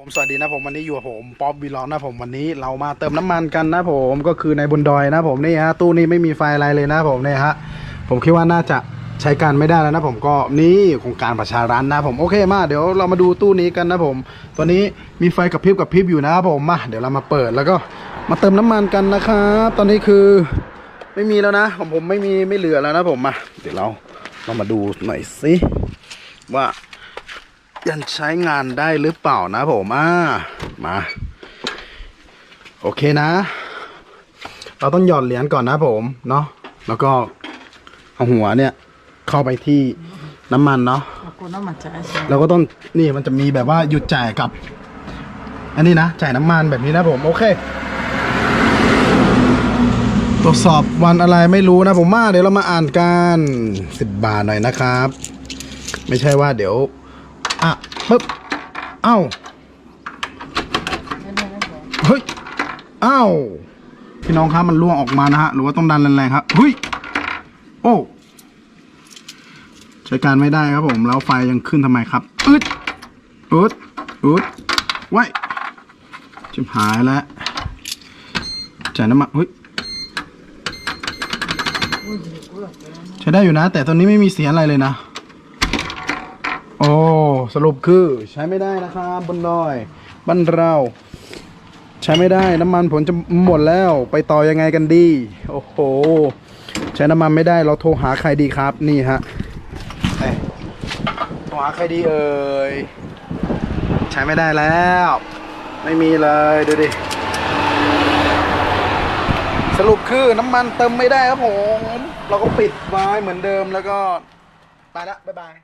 ผมสวัสดีนะผมวันนี้อยู่กับผมป๊อปวีล็อกนะผมวันนี้เรามาเติมน้ำมันกันนะผมก็คือในบนดอยนะผมนี่ฮะตู้นี้ไม่มีไฟอะไรเลยนะผมเนี่ยฮะผมคิดว่าน่าจะใช้การไม่ได้แล้วนะผมก็นี่โครงการประชารัฐนะผมโอเคมาเดี๋ยวเรามาดูตู้นี้กันนะผมตัวนี้มีไฟกับพริบกับพริบอยู่นะผมมาเดี๋ยวเรามาเปิดแล้วก็มาเติมน้ำมันกันนะครับตอนนี้คือไม่มีแล้วนะของผมไม่มีไม่เหลือแล้วนะผมมาเดี๋ยวเราเรามาดูหน่อยสิว่า ยังใช้งานได้หรือเปล่านะผมอ่ามา โอเคนะ เราต้องหยอดเหรียญก่อนนะผมเนาะแล้วก็เอาหัวเนี่ย เข้าไปที่น้ำมันเนาะ Hakuna machashi. แล้วก็ต้องนี่มันจะมีแบบว่าหยุดจ่ายกับ อันนี้นะจ่ายน้ำมันแบบนี้นะผมโอเคตรวจสอบวันอะไรไม่รู้นะผมมาเดี๋ยวเรามาอ่านกันสิบบาทหน่อยนะครับ ไม่ใช่ว่าเดี๋ยว อะปึ๊บเอ้าเฮ้ยเอ้าพี่น้องครับมันร่วงออกมานะฮะหรือว่าต้องดันแรงๆครับเฮ้ยโอ้ใช้การไม่ได้ครับผมแล้วไฟยังขึ้นทำไมครับอึดอึดอึดไว้ชิบหายแล้วจ่ายน้ำมันเฮ้ยใช้ได้อยู่นะ แต่ตอนนี้ไม่มีเสียงอะไรเลยนะ โอ้สรุปคือใช้ไม่ได้นะครับบนดอยบ้านเรา ใช้ไม่ได้น้ำมันผมจะหมดแล้ว ไปต่อยังไงกันดี โอ้โห ใช้น้ำมันไม่ได้เราโทรหาใครดีครับนี่ฮะโทรหาใครดีเอ่ยใช้ไม่ได้แล้ว ไม่มีเลยดูดิสรุปคือน้ำมันเติมไม่ได้ครับผม เราก็ปิดไว้เหมือนเดิมแล้วก็ ไปละบ๊ายบาย